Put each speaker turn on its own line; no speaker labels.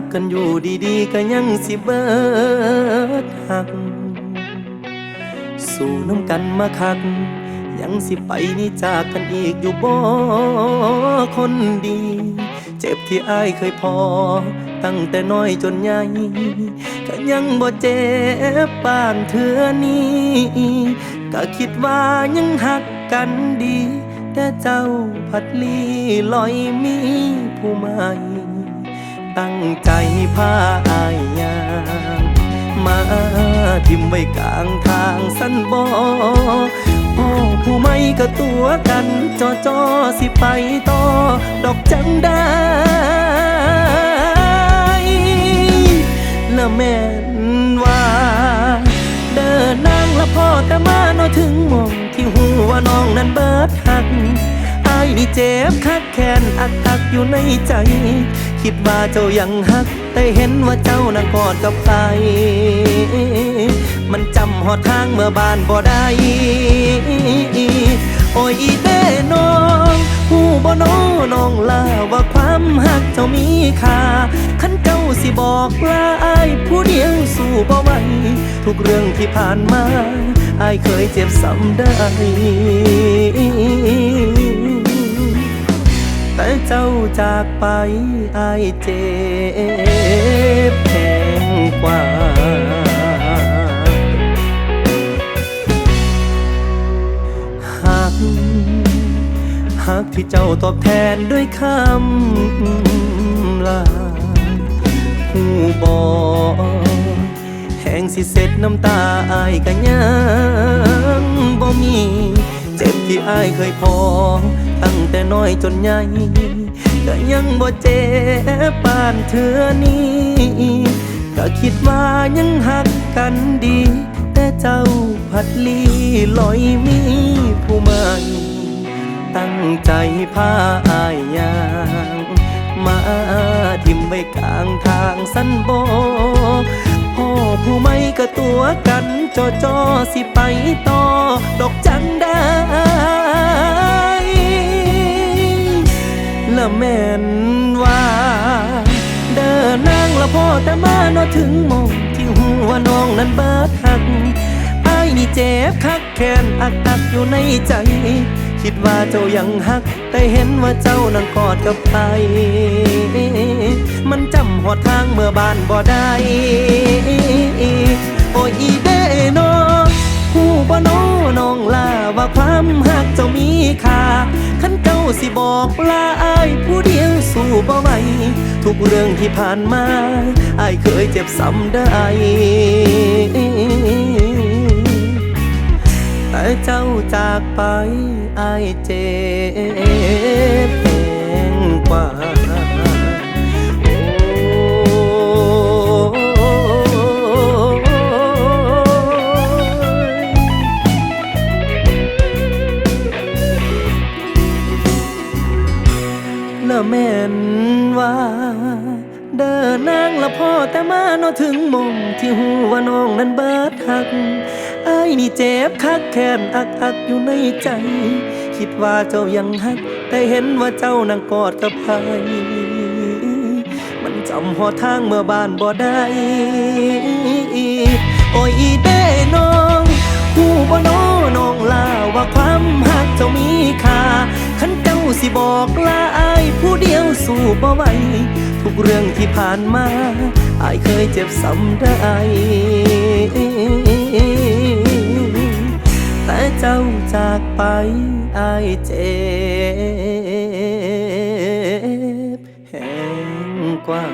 กกันอยู่ดีๆก็ยังสิเบิดหัก สู่น้ำกันมาคัก ยังสิไปนี่จากกันอีกอยู่บ่คนดี เจ็บที่อายเคยพอ ตั้งแต่น้อยจนใหญ่ก็ยังบ่เจ็บปานเทื่อนี้ก็คิดว่ายังหักกันดี แต่เจ้าพัดลีลอยมี ผู้ใหม่ตั้งใจพาอายยางมาทิมไว้กลางทางสั้นบ่อผู้ไม่ก็ตัวกันจอจอสิไปต่อ ดอกจังได้และแม่นว่า เดินนางละพ่อแต่มาโนถึงมองที่หูว่าน้องนั้นเบิดหัก นี่เจ็บคักแค้นอักอักอยู่ในใจ คิดว่าเจ้ายังหัก แต่เห็นว่าเจ้านั้นกอดกับใคร มันจำหอดทางเมื่อบานบ่ได้ โอ้ยอีเด้น้องหูบ่น้อน้องลาว่าความหักเจ้ามีค่าคันเจ้าสิบอกลาอายผู้เดียวสู้บ่ไหวทุกเรื่องที่ผ่านมาอายเคยเจ็บซ้ำได้ จากไปอายเจ็บแพงกว่าหักหักที่เจ้าตอบแทนด้วยคำลาหูบอแห้งสิเสร็จน้ำตาอายกันยังบ่มี เจ็บที่อายเคยพอ ตั้งแต่น้อยจนใหญ่ ก็ยังบ่เจ็บปานเธอนี้ก็คิดว่ายังหักกันดี แต่เจ้าพัดลีลอยมีผู้ใหม่ตั้งใจพาอายยางมาทิมไว้กลางทางสั้นโบพ่อผู้ไม่ก็ตัวกันจอจอสิไปต่อ ดอกจันได้ แม่นว่าเดินนางละพ่อแต่มาเนถึงมองที่หัวน้องนั้นเบิดหักอายนี่เจ็บคักแค้นอักอักอยู่ในใจ คิดว่าเจ้ายังหัก แต่เห็นว่าเจ้านั้นกอดกับใครมันจำหอดทางเมื่อบานบ่ได้โอ้ยอีเด้นองผู้บ่น้อน้องลาว่าความหักเจ้ามีค่าคันเจ้า สิบอกลาอายผู้เดียวสู้บ่ไหวทุกเรื่องที่ผ่านมาอายเคยเจ็บซ้ำได้ แต่เจ้าจากไปอายเจ็บ นว่า เดินนางละพ่อแต่มาเนอถึงมงที่หูว่าน้องนั้นเบิดหักอายนี่เจ็บคักแค้นอักอักอยู่ในใจ คิดว่าเจ้ายังหัก แต่เห็นว่าเจ้านั่งกอดกับใครมันจำหอทางเมื่อบานบ่ได้โอ้ยอีเด้น้องหูบ่น้อน้องลาว่าความหักเจ้ามีค่าคัน สิบอกลาอายผู้เดียวสู้บ่ไหวทุกเรื่องที่ผ่านมาอายเคยเจ็บซ้ำได้แต่เจ้าจากไปอายเจ็บแหงกว่า